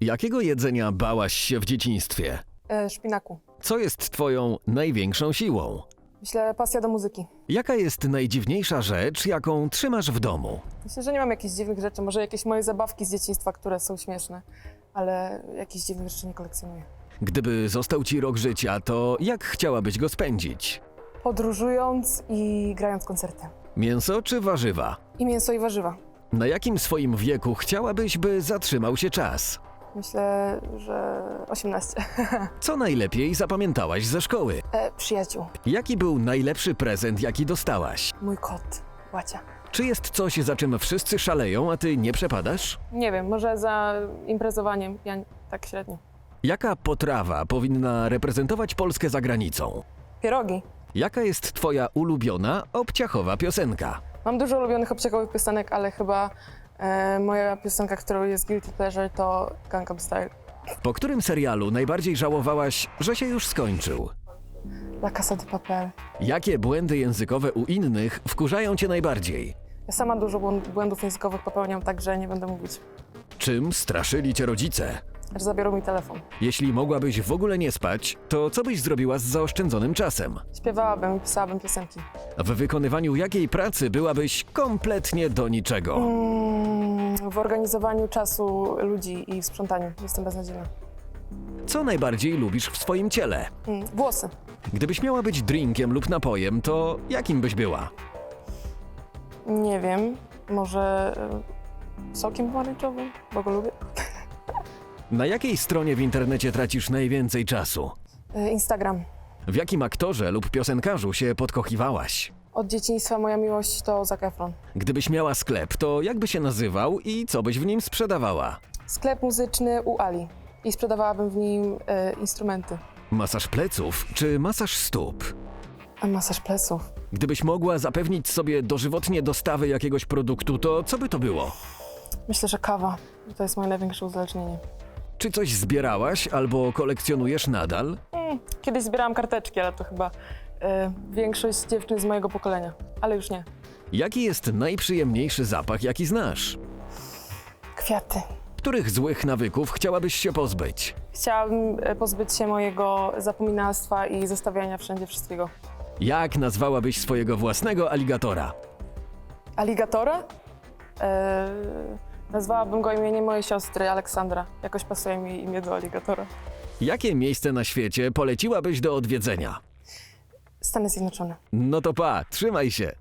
Jakiego jedzenia bałaś się w dzieciństwie? E, szpinaku. Co jest twoją największą siłą? Myślę pasja do muzyki. Jaka jest najdziwniejsza rzecz, jaką trzymasz w domu? Myślę, że nie mam jakichś dziwnych rzeczy. Może jakieś moje zabawki z dzieciństwa, które są śmieszne, ale jakichś dziwnych rzeczy nie kolekcjonuję. Gdyby został ci rok życia, to jak chciałabyś go spędzić? Podróżując i grając koncerty. Mięso czy warzywa? I mięso i warzywa. Na jakim swoim wieku chciałabyś, by zatrzymał się czas? Myślę, że 18. Co najlepiej zapamiętałaś ze szkoły? E, przyjaciół. Jaki był najlepszy prezent, jaki dostałaś? Mój kot. Łacia. Czy jest coś, za czym wszyscy szaleją, a ty nie przepadasz? Nie wiem, może za imprezowaniem. Ja tak średnio. Jaka potrawa powinna reprezentować Polskę za granicą? Pierogi. Jaka jest twoja ulubiona obciachowa piosenka? Mam dużo ulubionych obciachowych piosenek, ale chyba e, moja piosenka, którą jest Guilty Pleasure, to Gangnam Style. Po którym serialu najbardziej żałowałaś, że się już skończył? La Casa de Papel. Jakie błędy językowe u innych wkurzają cię najbardziej? Ja sama dużo błąd- błędów językowych popełniam, także nie będę mówić, Czym straszyli cię rodzice? Że zabiorą mi telefon. Jeśli mogłabyś w ogóle nie spać, to co byś zrobiła z zaoszczędzonym czasem? Śpiewałabym pisałabym piosenki. W wykonywaniu jakiej pracy byłabyś kompletnie do niczego? Mm, w organizowaniu czasu ludzi i w sprzątaniu jestem beznadziejna. Co najbardziej lubisz w swoim ciele? Mm, włosy. Gdybyś miała być drinkiem lub napojem, to jakim byś była? Nie wiem, może e, sokiem pomarańczowym, bo go lubię. Na jakiej stronie w internecie tracisz najwięcej czasu? E, Instagram. W jakim aktorze lub piosenkarzu się podkochiwałaś? Od dzieciństwa moja miłość to Zac Efron. Gdybyś miała sklep, to jak by się nazywał i co byś w nim sprzedawała? Sklep muzyczny u Ali i sprzedawałabym w nim e, instrumenty. Masaż pleców czy masaż stóp? A masaż pleców. Gdybyś mogła zapewnić sobie dożywotnie dostawy jakiegoś produktu, to co by to było? Myślę, że kawa to jest moje największe uzależnienie. Czy coś zbierałaś albo kolekcjonujesz nadal? Mm, kiedyś zbierałam karteczki, ale to chyba e, większość dziewczyn z mojego pokolenia, ale już nie. Jaki jest najprzyjemniejszy zapach, jaki znasz? Kwiaty. Których złych nawyków chciałabyś się pozbyć? Chciałabym e, pozbyć się mojego zapominalstwa i zostawiania wszędzie wszystkiego. Jak nazwałabyś swojego własnego aligatora? Aligatora? E, nazwałabym go imieniem mojej siostry, Aleksandra. Jakoś pasuje mi imię do aligatora. Jakie miejsce na świecie poleciłabyś do odwiedzenia? Stany Zjednoczone. No to pa, trzymaj się.